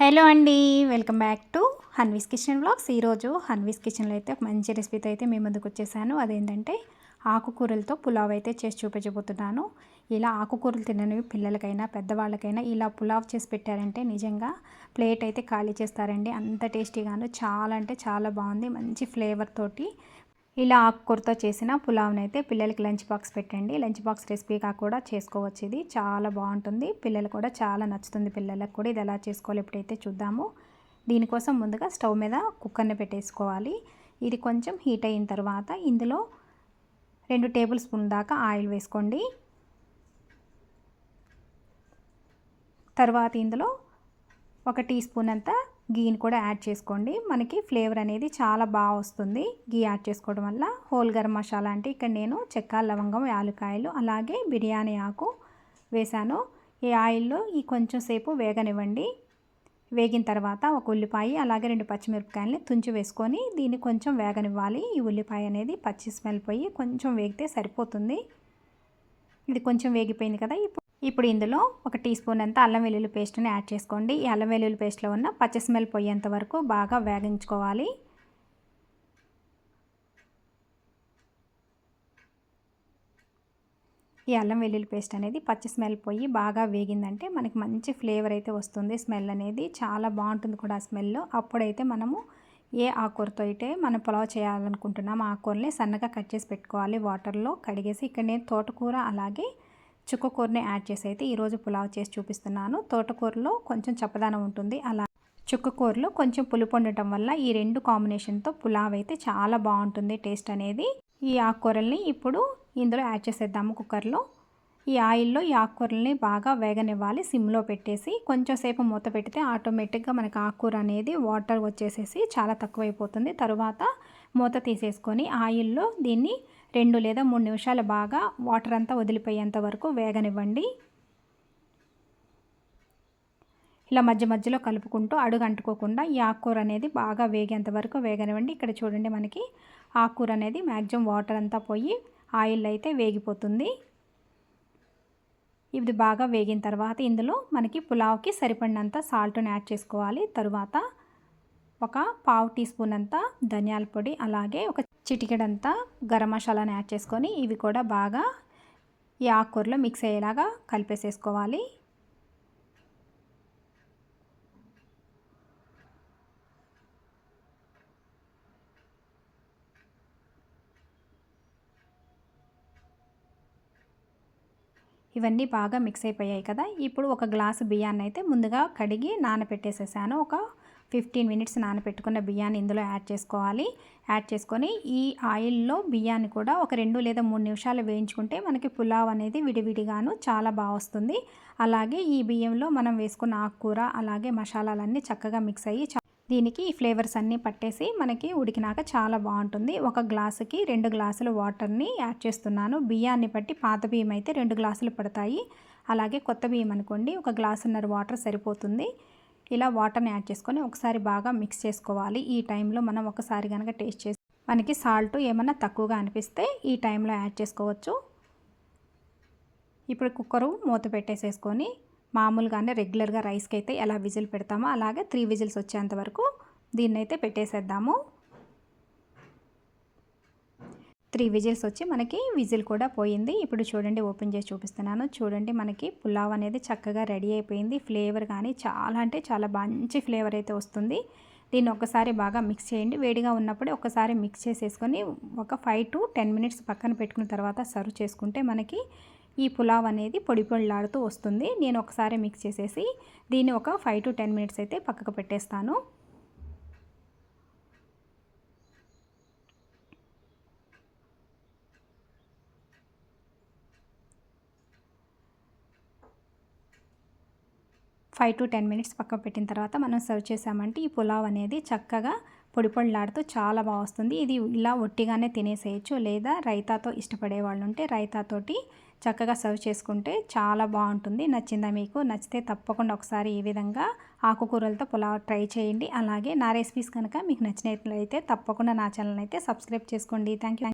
Hello అండి welcome back to Hanvi's kitchen blogs ఈరోజు హన్వీస్ కిచెన్లో అయితే ఒక మంచి రెసిపీతో అయితే మీ ముందుకు వచ్చేసాను. అదేంటంటే ఆకుకూరలతో పులావ్ అయితే చేసి చూపించబోతున్నాను. ఇలా ఆకుకూరలు తిననివి పిల్లలకైనా పెద్దవాళ్ళకైనా ఇలా పులావ్ చేసి పెట్టారంటే నిజంగా ప్లేట్ అయితే ఖాళీ చేస్తారండి. అంత టేస్టీగాను చాలా అంటే చాలా బాగుంది. మంచి ఫ్లేవర్ తోటి ఇలా ఆకుకూరతో చేసిన పులావ్ని అయితే పిల్లలకి లంచ్ బాక్స్ పెట్టండి. లంచ్ బాక్స్ రెసిపీగా కూడా చేసుకోవచ్చు ఇది. చాలా బాగుంటుంది. పిల్లలు కూడా చాలా నచ్చుతుంది పిల్లలకు కూడా. ఇది ఎలా చేసుకోవాలి ఎప్పుడైతే చూద్దాము. దీనికోసం ముందుగా స్టవ్ మీద కుక్కర్ని పెట్టేసుకోవాలి. ఇది కొంచెం హీట్ అయిన తర్వాత ఇందులో రెండు టేబుల్ స్పూన్ దాకా ఆయిల్ వేసుకోండి. తర్వాత ఇందులో ఒక టీ స్పూన్ అంతా గీని కూడా యాడ్ చేసుకోండి. మనకి ఫ్లేవర్ అనేది చాలా బాగా వస్తుంది. గీ యాడ్ చేసుకోవడం వల్ల హోల్ గరం మసాలా అంటే ఇక్కడ నేను చెక్క లవంగం యాలుకాయలు అలాగే బిర్యానీ ఆకు వేశాను. ఈ ఆయిల్లో ఈ కొంచెం సేపు వేగనివ్వండి. వేగిన తర్వాత ఒక ఉల్లిపాయ అలాగే రెండు పచ్చిమిరపకాయలని తుంచి వేసుకొని దీన్ని కొంచెం వేగనివ్వాలి. ఈ ఉల్లిపాయ అనేది పచ్చి స్మెల్ పోయి కొంచెం వేగితే సరిపోతుంది. ఇది కొంచెం వేగిపోయింది కదా ఇప్పుడు ఇప్పుడు ఇందులో ఒక టీ స్పూన్ అంత అల్లం వెల్లుల్లి పేస్ట్ని యాడ్ చేసుకోండి. ఈ అల్లం వెల్లుల్లి పేస్ట్లో ఉన్న పచ్చి స్మెల్ పోయేంత వరకు బాగా వేగించుకోవాలి. ఈ అల్లం వెల్లుల్లి పేస్ట్ అనేది పచ్చి స్మెల్ పోయి బాగా వేగిందంటే మనకి మంచి ఫ్లేవర్ అయితే వస్తుంది. స్మెల్ అనేది చాలా బాగుంటుంది కూడా ఆ స్మెల్. అప్పుడైతే మనము ఏ ఆకూరతో అయితే మనం పులావ్ చేయాలనుకుంటున్నాం ఆకూరని సన్నగా కట్ చేసి పెట్టుకోవాలి వాటర్లో. కడిగేసి ఇక్కడ నేను తోటకూర అలాగే చుక్కకూరని యాడ్ చేసి అయితే ఈరోజు పులావ్ చేసి చూపిస్తున్నాను. తోటకూరలో కొంచెం చప్పదనం ఉంటుంది. అలా చుక్కకూరలో కొంచెం పులుపు ఉండటం వల్ల ఈ రెండు కాంబినేషన్తో పులావ్ అయితే చాలా బాగుంటుంది టేస్ట్ అనేది. ఈ ఆకుకూరల్ని ఇప్పుడు ఇందులో యాడ్ చేసేద్దాము కుక్కర్లో. ఈ ఆయిల్లో ఈ ఆకుకూరల్ని బాగా వేగనివ్వాలి. సిమ్లో పెట్టేసి కొంచెం సేపు మూత పెడితే ఆటోమేటిక్గా మనకి ఆకుకూర అనేది వాటర్ వచ్చేసేసి చాలా తక్కువైపోతుంది. తరువాత మూత తీసేసుకొని ఆయిల్లో దీన్ని రెండు లేదా మూడు నిమిషాలు బాగా వాటర్ అంతా వదిలిపోయేంత వరకు వేగనివ్వండి. ఇలా మధ్య మధ్యలో కలుపుకుంటూ అడుగు అంటుకోకుండా ఈ ఆకుకూర అనేది బాగా వేగేంత వరకు వేగనివ్వండి. ఇక్కడ చూడండి మనకి ఆకుకూర అనేది మ్యాక్సిమం వాటర్ అంతా పోయి ఆయిల్ అయితే వేగిపోతుంది. ఇది బాగా వేగిన తర్వాత ఇందులో మనకి పులావ్కి సరిపడినంత సాల్ట్ని యాడ్ చేసుకోవాలి. తరువాత ఒక పావు టీ స్పూన్ అంతా ధనియాల పొడి అలాగే ఒక చిటికెడంతా గరం మసాలాని యాడ్ చేసుకొని ఇవి కూడా బాగా ఈ ఆకుకూరలో మిక్స్ అయ్యేలాగా కలిపేసేసుకోవాలి. ఇవన్నీ బాగా మిక్స్ అయిపోయాయి కదా. ఇప్పుడు ఒక గ్లాసు బియ్యాన్ని అయితే ముందుగా కడిగి నానబెట్టేసేసాను. ఒక ఫిఫ్టీన్ మినిట్స్ నానబెట్టుకున్న బియ్యాన్ని ఇందులో యాడ్ చేసుకోవాలి. యాడ్ చేసుకొని ఈ ఆయిల్లో బియ్యాన్ని కూడా ఒక రెండు లేదా మూడు నిమిషాలు వేయించుకుంటే మనకి పులావ్ అనేది విడివిడిగాను చాలా బాగా వస్తుంది. అలాగే ఈ బియ్యంలో మనం వేసుకున్న ఆకుకూర అలాగే మసాలాలన్నీ చక్కగా మిక్స్ అయ్యి దీనికి ఈ ఫ్లేవర్స్ అన్నీ పట్టేసి మనకి ఉడికినాక చాలా బాగుంటుంది. ఒక గ్లాసుకి రెండు గ్లాసులు వాటర్ని యాడ్ చేస్తున్నాను. బియ్యాన్ని బట్టి పాత బియ్యం అయితే రెండు గ్లాసులు పడతాయి. అలాగే కొత్త బియ్యం అనుకోండి ఒక గ్లాసున్నర వాటర్ సరిపోతుంది. ఇలా వాటర్ని యాడ్ చేసుకొని ఒకసారి బాగా మిక్స్ చేసుకోవాలి. ఈ టైంలో మనం ఒకసారి కనుక టేస్ట్ చేసి మనకి సాల్ట్ ఏమన్నా తక్కువగా అనిపిస్తే ఈ టైంలో యాడ్ చేసుకోవచ్చు. ఇప్పుడు కుక్కరు మూత పెట్టేసేసుకొని మామూలుగానే రెగ్యులర్గా రైస్కి అయితే ఎలా విజిల్ పెడతామో అలాగే త్రీ విజిల్స్ వచ్చేంత వరకు దీన్నైతే పెట్టేసేద్దాము. త్రీ విజిల్స్ వచ్చి మనకి విజిల్ కూడా పోయింది. ఇప్పుడు చూడండి ఓపెన్ చేసి చూపిస్తున్నాను. చూడండి మనకి పులావ్ అనేది చక్కగా రెడీ అయిపోయింది. ఫ్లేవర్ కానీ చాలా అంటే చాలా మంచి ఫ్లేవర్ అయితే వస్తుంది. దీన్ని ఒకసారి బాగా మిక్స్ చేయండి. వేడిగా ఉన్నప్పుడే ఒకసారి మిక్స్ చేసేసుకొని ఒక ఫైవ్ టు టెన్ మినిట్స్ పక్కన పెట్టుకున్న తర్వాత సర్వ్ చేసుకుంటే మనకి ఈ పులావ్ అనేది పొడి పొడిలాడుతూ వస్తుంది. నేను ఒకసారి మిక్స్ చేసేసి దీన్ని ఒక ఫైవ్ టు టెన్ మినిట్స్ అయితే పక్కకు పెట్టేస్తాను. ఫైవ్ టు టెన్ మినిట్స్ పక్క పెట్టిన తర్వాత మనం సర్వ్ చేసామంటే ఈ పులావ్ అనేది చక్కగా పొడి పొడిలాడుతూ చాలా బాగా వస్తుంది. ఇది ఇలా ఒట్టిగానే తినేసేయచ్చు. లేదా రైతాతో ఇష్టపడే వాళ్ళు ఉంటే రైతాతోటి చక్కగా సర్వ్ చేసుకుంటే చాలా బాగుంటుంది. నచ్చిందా మీకు? నచ్చితే తప్పకుండా ఒకసారి ఈ విధంగా ఆకుకూరలతో పులావ్ ట్రై చేయండి. అలాగే నా రెసిపీస్ కనుక మీకు నచ్చినట్లయితే తప్పకుండా నా ఛానల్ అయితే సబ్స్క్రైబ్ చేసుకోండి. Thank you